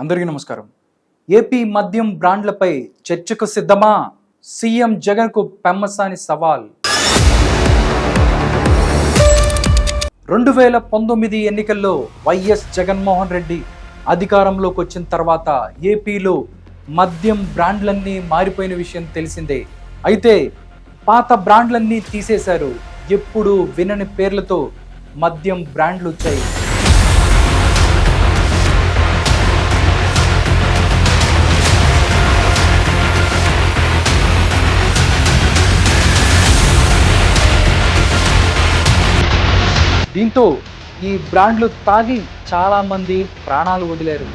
అందరికీ నమస్కారం. ఏపీ మద్యం బ్రాండ్లపై చర్చకు సిద్ధమా? సీఎం జగన్కు పెమ్మసాని సవాల్. రెండు వేల పంతొమ్మిది ఎన్నికల్లో వైఎస్ జగన్మోహన్ రెడ్డి అధికారంలోకి వచ్చిన తర్వాత ఏపీలో మద్యం బ్రాండ్లన్నీ మారిపోయిన విషయం తెలిసిందే. అయితే పాత బ్రాండ్లన్నీ తీసేశారు. ఎప్పుడు వినని పేర్లతో మద్యం బ్రాండ్లు వచ్చాయి. దీంతో ఈ బ్రాండ్లు తాగి చాలా మంది ప్రాణాలు వదిలేరు.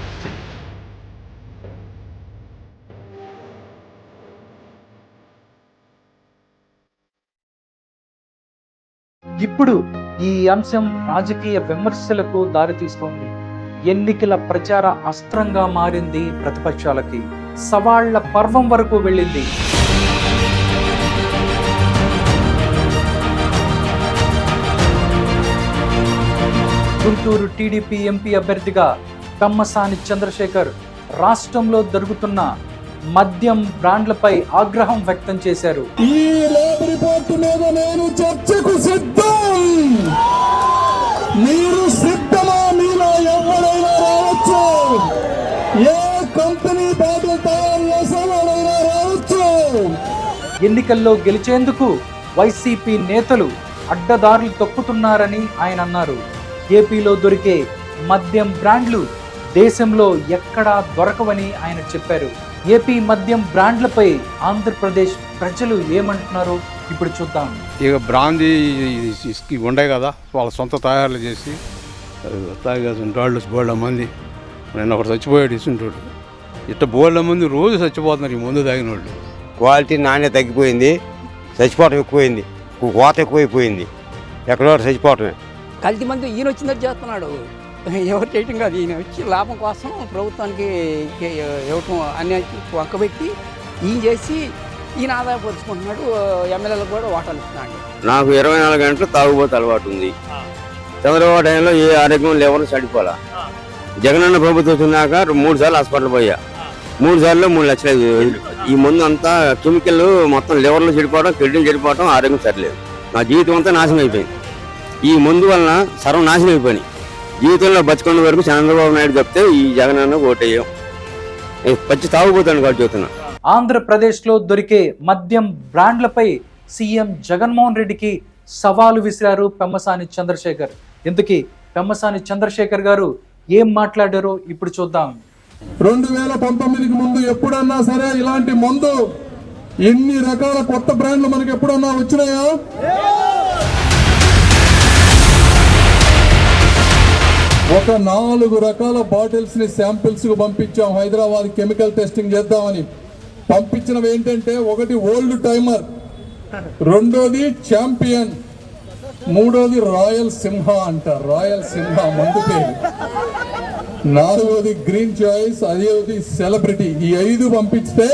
ఇప్పుడు ఈ అంశం రాజకీయ విమర్శలకు దారితీస్తోంది. ఎన్నికల ప్రచార అస్త్రంగా మారింది ప్రతిపక్షాలకి. సవాళ్ళ పర్వం వరకు వెళ్ళింది. గుంటూరు టీడీపీ ఎంపీ అభ్యర్థిగా కమ్మసాని చంద్రశేఖర్ రాష్ట్రంలో జరుగుతున్న మద్యం బ్రాండ్లపై ఆగ్రహం వ్యక్తం చేశారు. ఈ ల్యాబ్ రిపోర్ట్ మీద నేను చర్చకు సిద్ధం. మీరు సిద్ధమా మీలో ఎవరైనా రావచ్చు? ఏ కంపెనీ బాటిల్ తయారు చేసే వాళ్ళైనా రావచ్చు? ఎన్నికల్లో గెలిచేందుకు వైసీపీ నేతలు అడ్డదారులు తొక్కుతున్నారని ఆయన అన్నారు. ఏపీలో దొరికే మద్యం బ్రాండ్లు దేశంలో ఎక్కడా దొరకవని ఆయన చెప్పారు. ఏపీ మద్యం బ్రాండ్లపై ఆంధ్రప్రదేశ్ ప్రజలు ఏమంటున్నారో ఇప్పుడు చూద్దాం. ఇక బ్రాందీ ఉండే కదా వాళ్ళ సొంత తయారులు చేసి తాగేసిన వాళ్ళు బోళ్ళ మంది. నేను ఒకటి చచ్చిపోయాడు ఇస్తుంటాడు ఇట్ట బోళ్ళ మంది రోజు చచ్చిపోతున్నారు ఈ మందు తాగిన వాళ్ళు క్వాలిటీ నాణ్యత తగ్గిపోయింది చచ్చిపోవటం ఎక్కువైంది కోత ఎక్కువైపోయింది. ఎక్కడో చచ్చిపోవటమే. కల్తీ మంది ఈయన వచ్చిందని చేస్తున్నాడు. ఎవరు చేయటం కాదు ఈయన వచ్చి లాభం కోసం ప్రభుత్వానికి ఇవ్వటం అన్ని వంకబెట్టి ఈయన చేసి ఈయన ఆదాయపరుచుకుంటున్నాడు ఎమ్మెల్యేలకు కూడా ఓటాలు ఇస్తున్నాడు. నాకు ఇరవై నాలుగు గంటలు తాగుబోతు అలవాటు ఉంది. చంద్రబాబు టైంలో ఏ ఆరోగ్యం లేవని చడిపోలా జగనన్న ప్రభుత్వం వచ్చినాక మూడు సార్లు హాస్పిటల్ పోయా. మూడు సార్లు మూడు లక్షలు ఈ మందు అంతా కెమికల్ మొత్తం లివర్లో చెడిపోవడం కిడ్నీ చెడిపోవడం ఆరోగ్యం సరిలేదు. నా జీవితం అంతా నాశనం అయిపోయింది. ఈ మందు వలన సర్వం నాశనం అయిపోయినాయి. జీవితంలో బతుకున్న వరకు చంద్రబాబు నాయుడు చెప్తే ఈ జగనన్న ఓటేయం. పచ్చి తాగుపోతాను కాబట్టి చెప్తున్నా ఆంధ్రప్రదేశ్లో దొరికే మద్యం బ్రాండ్లపై సీఎం జగన్మోహన్ రెడ్డికి సవాలు విసిరారు పెమ్మసాని చంద్రశేఖర్. ఇందుకీ పెమ్మసాని చంద్రశేఖర్ గారు ఏం మాట్లాడారో ఇప్పుడు చూద్దాం. రెండు వేల పంతొమ్మిదికి ముందు ఎప్పుడన్నా సరే ఇలాంటి మందు ఎన్ని రకాల కొత్త బ్రాండ్లు మనకి ఎప్పుడన్నా వచ్చినాయా? ఒక నాలుగు రకాల బాటిల్స్ని శాంపిల్స్కు పంపించాం. హైదరాబాద్ కెమికల్ టెస్టింగ్ చేద్దామని. పంపించినవి ఏంటంటే ఒకటి ఓల్డ్ టైమర్ రెండోది ఛాంపియన్ మూడోది రాయల్ సింహ అంట. రాయల్ సింహ మందు పేరు. నాలుగోది గ్రీన్ చాయిస్ అదేది సెలబ్రిటీ. ఈ ఐదు పంపిస్తే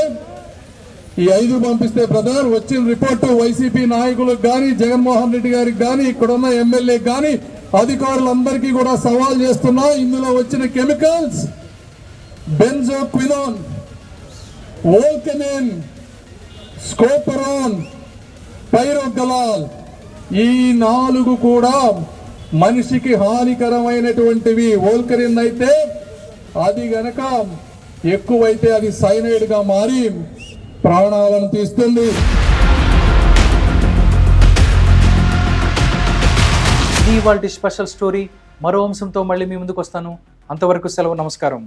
ఈ ఐదు పంపిస్తే బ్రదర్ వచ్చిన రిపోర్టు వైసీపీ నాయకులకు కానీ జగన్మోహన్ రెడ్డి గారికి కానీ ఇక్కడున్న ఎమ్మెల్యే కానీ అధికారులందరికీ కూడా సవాల్ చేస్తున్నా. ఇందులో వచ్చిన కెమికల్స్ బెంజోక్వినోన్ ఓల్కెనిన్ స్కోపరాన్ పైరోగలాల్ ఈ నాలుగు కూడా మనిషికి హానికరమైనటువంటివి. ఓల్కరిన్ అయితే అది గనక ఎక్కువైతే అది సైనైడ్గా మారి ప్రాణాలను తీస్తుంది. ఇవాళ స్పెషల్ స్టోరీ మరో అంశంతో మళ్ళీ మీ ముందుకు వస్తాను. అంతవరకు సెలవు నమస్కారం.